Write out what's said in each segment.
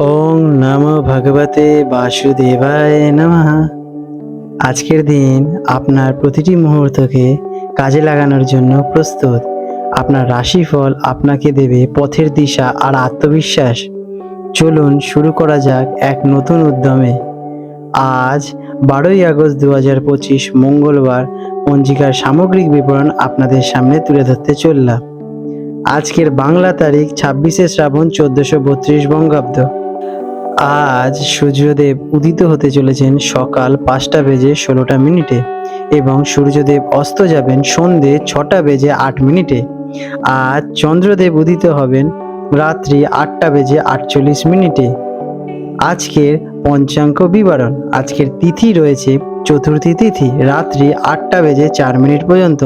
ওং নমো ভগবতে বাসুদেবায় নমঃ। আজকের দিন আপনার প্রতিটি মুহূর্তকে কাজে লাগানোর জন্য প্রস্তুত। আপনার রাশিফল আপনাকে দেবে পথের দিশা আর আত্মবিশ্বাস। চলুন শুরু করা যাক এক নতুন উদ্যমে। আজ বারোই আগস্ট দু হাজার পঁচিশ মঙ্গলবার পঞ্জিকার সামগ্রিক বিবরণ আপনাদের সামনে তুলে ধরতে চললাম। আজকের বাংলা তারিখ ছাব্বিশে শ্রাবণ চোদ্দশো বত্রিশ বঙ্গাব্দ। আজ সূর্যদেব উদিত হতে চলেছেন সকাল পাঁচটা বেজে ষোলোটা মিনিটে এবং সূর্যদেব অস্ত যাবেন সন্ধে ছটা বেজে আট মিনিটে। আজ চন্দ্রদেব উদিত হবেন রাত্রি আটটা বেজে আটচল্লিশ মিনিটে। আজকের পঞ্চাঙ্গ বিবরণ, আজকের তিথি রয়েছে চতুর্থী তিথি, রাত্রি আটটা বেজে চার মিনিট পর্যন্ত।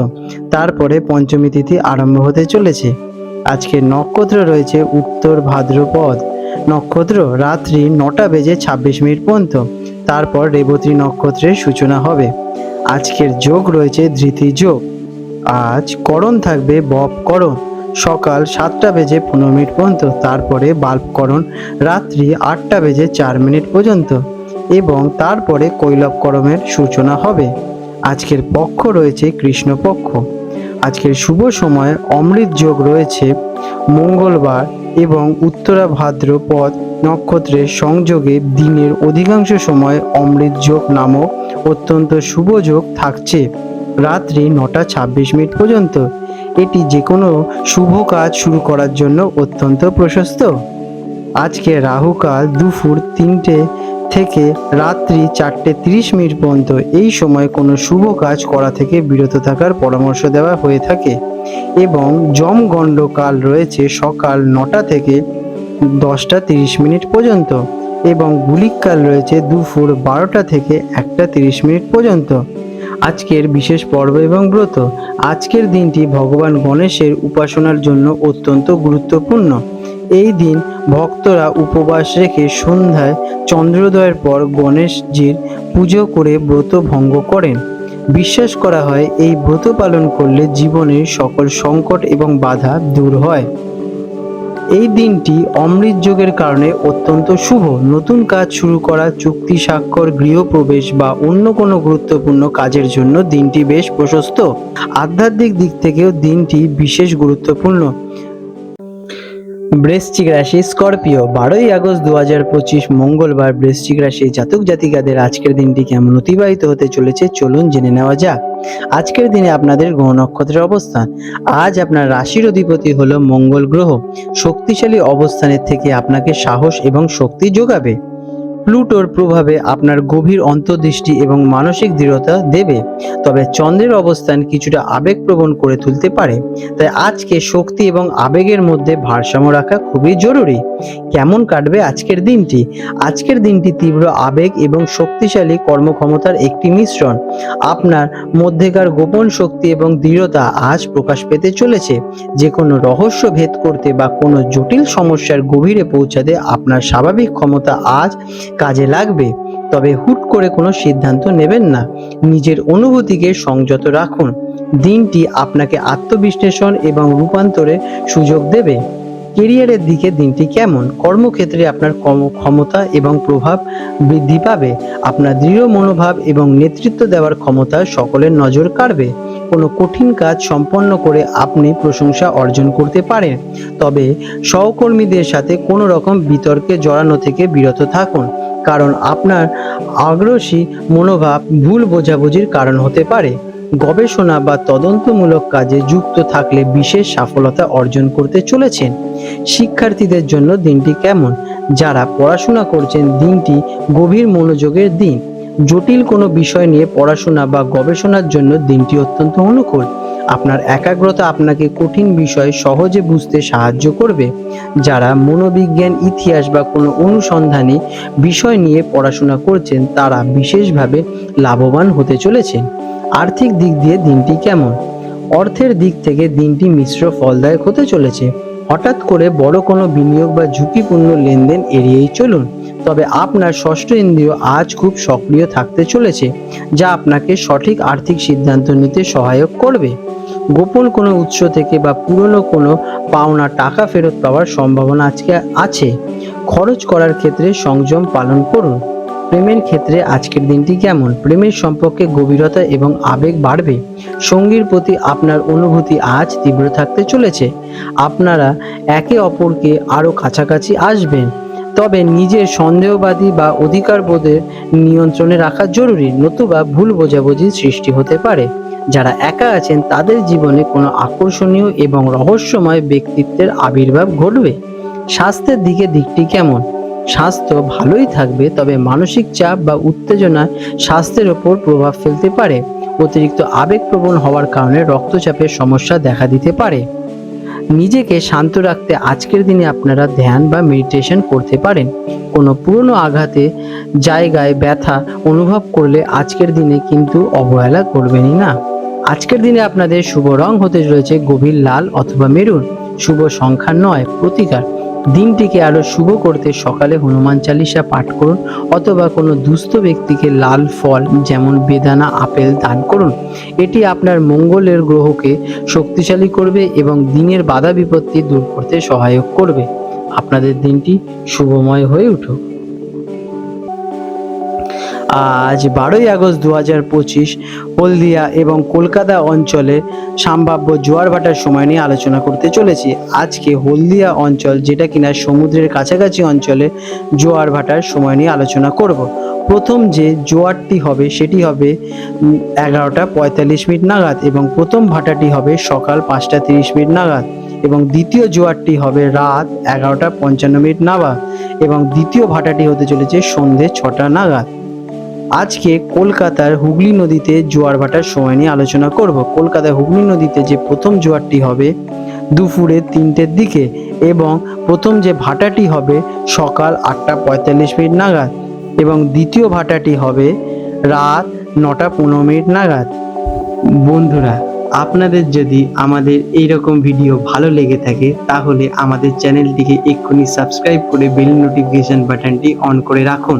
তারপরে পঞ্চমী তিথি আরম্ভ হতে চলেছে। আজকের নক্ষত্র রয়েছে উত্তর ভাদ্রপদ। নক্ষত্র রাত্রি নটা বেজে ছাব্বিশ মিনিট পর্যন্ত। তারপর রেবতী নক্ষত্রের সূচনা হবে। আজকের যোগ রয়েছে ধৃতি যোগ। আজ করণ থাকবে বব করণ। সকাল সাতটা বেজে পনেরো মিনিট পর্যন্ত। তারপরে বাল্বকরণ রাত্রি আটটা বেজে চার মিনিট পর্যন্ত। এবং তারপরে কৈলবকরমের সূচনা হবে। আজকের পক্ষ রয়েছে কৃষ্ণপক্ষ। আজকের শুভ সময় অমৃত যোগ রয়েছে। মঙ্গলবার এবং উত্তরা ভাদ্রপদ নক্ষত্রের সংযোগে দিনের অধিকাংশ সময় অমৃত যোগ নামক অত্যন্ত শুভ যোগ থাকছে। রাত্রি নটা ছাব্বিশ মিনিট পর্যন্ত। এটি যে কোনো শুভ কাজ শুরু করার জন্য অত্যন্ত প্রশস্ত। আজকে রাহুকাল দুপুর তিনটে থেকে রাত্রি চারটে তিরিশ মিনিট পর্যন্ত এই সময় কোনো শুভ কাজ করা থেকে বিরত থাকার পরামর্শ দেওয়া হয়ে থাকে এবং জমগণ্ড কাল রয়েছে সকাল নটা থেকে দশটা তিরিশ মিনিট পর্যন্ত এবং গুলিককাল রয়েছে দুপুর বারোটা থেকে একটা তিরিশ মিনিট পর্যন্ত। আজকের বিশেষ পর্ব এবং ব্রত। আজকের দিনটি ভগবান গণেশের উপাসনার জন্য অত্যন্ত গুরুত্বপূর্ণ। এই দিন ভক্তরা উপবাস রেখে সন্ধ্যায় চন্দ্রোদয়ের পর গণেশজির পুজো করে ব্রত ভঙ্গ করেন। বিশ্বাস করা হয় এই ব্রত পালন করলে জীবনের সকল সংকট এবং বাধা দূর হয়। এই দিনটি অমৃত যোগের কারণে অত্যন্ত শুভ। নতুন কাজ শুরু করা, চুক্তি, স্বাক্ষর, গৃহপ্রবেশ বা অন্য কোনো গুরুত্বপূর্ণ কাজের জন্য দিনটি বেশ প্রশস্ত। আধ্যাত্মিক দিক থেকেও দিনটি বিশেষ গুরুত্বপূর্ণ। বৃশ্চিক রাশি স্করপিও। বারোই আগস্ট দু হাজার পঁচিশ মঙ্গলবার বৃশ্চিক রাশি জাতক জাতিকাদের আজকের দিনটি কেমন অতিবাহিত হতে চলেছে চলুন জেনে নেওয়া যাক। আজকের দিনে আপনাদের গ্রহ নক্ষত্রের অবস্থান। আজ আপনার রাশির অধিপতি হল মঙ্গল গ্রহ। শক্তিশালী অবস্থানের থেকে আপনাকে সাহস এবং শক্তি যোগাবে। প্লুটোর প্রভাবে আপনার গভীর অন্তর্দৃষ্টি এবং মানসিক দৃঢ়তা দেবে। তবে চন্দ্রের অবস্থান কিছুটা আবেগপ্রবণ করে তুলতে পারে। তাই আজকে শক্তি এবং আবেগের মধ্যে ভারসাম্য রাখা খুবই জরুরি। কেমন কাটবে আজকের দিনটি? আজকের দিনটি তীব্র আবেগ এবং শক্তিশালী কর্মক্ষমতার একটি মিশ্রণ। আপনার মধ্যেকার গোপন শক্তি এবং দৃঢ়তা আজ প্রকাশ পেতে চলেছে। যে কোনো রহস্য ভেদ করতে বা কোনো জটিল সমস্যার গভীরে পৌঁছাতে আপনার স্বাভাবিক ক্ষমতা আজ কাজে লাগবে, তবে হুট করে কোনো সিদ্ধান্ত নেবেন না। নিজের অনুভূতিকে সংযত রাখুন। দিনটি আপনাকে আত্মবিশ্লেষণ এবং রূপান্তরের সুযোগ দেবে। কেরিয়ারের দিকে দিনটি কেমন? কর্মক্ষেত্রে আপনার ক্ষমতা এবং প্রভাব বৃদ্ধি পাবে। আপনার দৃঢ় মনোভাব এবং নেতৃত্ব দেওয়ার ক্ষমতা সকলের নজর কাড়বে। কোনো কঠিন কাজ সম্পন্ন করে আপনি প্রশংসা অর্জন করতে পারেন। তবে সহকর্মীদের সাথে কোনো রকম বিতর্কে জড়ানো থেকে বিরত থাকুন, কারণ আপনার আগ্রসী মনোভাব ভুল বোঝাবুঝির কারণ হতে পারে। গবেষণা বা তদন্তমূলক কাজে যুক্ত থাকলে বিশেষ সফলতা অর্জন করতে চলেছেন। শিক্ষার্থীদের জন্য দিনটি কেমন? যারা পড়াশোনা করছেন, দিনটি গভীর মনোযোগের দিন। জটিল কোনো বিষয় নিয়ে পড়াশোনা বা গবেষণার জন্য দিনটি অত্যন্ত অনুকূল। আপনার একাগ্রতা আপনাকে কঠিন বিষয় সহজে বুঝতে সাহায্য করবে, যারা মনোবিজ্ঞান, ইতিহাস বা কোনো অনুসন্ধানী বিষয় নিয়ে পড়াশোনা করছেন, তারা বিশেষভাবে লাভবান হতে চলেছেন। আর্থিক দিক দিয়ে দিনটি কেমন? অর্থের দিক থেকে দিনটি মিশ্র ফলদায়ক হতে চলেছে। হঠাৎ করে বড় কোনো বিনিয়োগ বা ঝুঁকিপূর্ণ লেনদেন এড়িয়েই চলুন। তবে আপনার ষষ্ঠ ইন্দ্রিয় আজ খুব সক্রিয় থাকতে চলেছে, যা আপনাকে সঠিক আর্থিক সিদ্ধান্ত নিতে সহায়ক করবে। গোপন কোনো উৎস থেকে বা পুরনো কোনো পাওনা টাকা ফেরত পাওয়ার সম্ভাবনা আজকে আছে। খরচ করার ক্ষেত্রে সংযম পালন করুন। প্রেমের ক্ষেত্রে আজকের দিনটি কেমন? প্রেমের সম্পর্কে গভীরতা এবং আবেগ বাড়বে। সঙ্গীর প্রতি আপনার অনুভূতি আজ তীব্র থাকতে চলেছে। আপনারা একে অপরকে আরও কাছাকাছি আসবেন। তবে নিজের সন্দেহবাদী বা অধিকারবোধের নিয়ন্ত্রণে রাখা জরুরি, নতুবা ভুল বোঝাবুঝির সৃষ্টি হতে পারে। যারা একা আছেন, তাদের জীবনে কোনো আকর্ষণীয় এবং রহস্যময় ব্যক্তিত্বের আবির্ভাব ঘটবে। স্বাস্থ্যের দিকে দিকটি কেমন? স্বাস্থ্য ভালোই থাকবে, তবে মানসিক চাপ বা উত্তেজনা স্বাস্থ্যের ওপর প্রভাব ফেলতে পারে। অতিরিক্ত আবেগপ্রবণ হওয়ার কারণে রক্তচাপের সমস্যা দেখা দিতে পারে। নিজেকে শান্ত রাখতে আজকের দিনে আপনারা ধ্যান বা মেডিটেশন করতে পারেন। কোনো পুরনো আঘাতে, জায়গায় ব্যথা অনুভব করলে আজকের দিনে কিন্তু অবহেলা করবেনই না। আজকের দিনে আপনাদের শুভ রং হতে রয়েছে গভীর লাল অথবা মেরুন। শুভ সংখ্যা নয়, প্রতিকার। দিনটিকে আরও শুভ করতে সকালে হনুমান চালিসা পাঠ করুন, অথবা কোনো দুস্থ ব্যক্তিকে লাল ফল যেমন বেদানা, আপেল দান করুন। এটি আপনার মঙ্গলের গ্রহকে শক্তিশালী করবে এবং দিনের বাধা বিপত্তি দূর করতে সহায়ক করবে। আপনাদের দিনটি শুভময় হয়ে উঠুক। আজ বারোই আগস্ট দু হাজার পঁচিশ হলদিয়া এবং কলকাতা অঞ্চলে সম্ভাব্য জোয়ার ভাটার সময় নিয়ে আলোচনা করতে চলেছি। আজকে হলদিয়া অঞ্চল যেটা কিনা সমুদ্রের কাছাকাছি অঞ্চলে জোয়ার ভাটার সময় নিয়ে আলোচনা করব। প্রথম যে জোয়ারটি হবে সেটি হবে এগারোটা পঁয়তাল্লিশ মিনিট নাগাদ এবং প্রথম ভাটাটি হবে সকাল পাঁচটা তিরিশ মিনিট নাগাদ এবং দ্বিতীয় জোয়ারটি হবে রাত এগারোটা পঞ্চান্ন মিনিট নাগাদ এবং দ্বিতীয় ভাটাটি হতে চলেছে সন্ধে ছটা নাগাদ। আজকে কলকাতার হুগলি নদীতে জোয়ার ভাটার সময় নিয়ে আলোচনা করব। কলকাতার হুগলি নদীতে যে প্রথম জোয়ারটি হবে দুপুরে তিনটের দিকে এবং প্রথম যে ভাটাটি হবে সকাল আটটা পঁয়তাল্লিশ মিনিট নাগাদ এবং দ্বিতীয় ভাটাটি হবে রাত নটা পনেরো মিনিট নাগাদ। বন্ধুরা, আপনাদের যদি আমাদের এই রকম ভিডিও ভালো লেগে থাকে, তাহলে আমাদের চ্যানেলটিকে এক্ষুনি সাবস্ক্রাইব করে বেল নোটিফিকেশন বাটনটি অন করে রাখুন।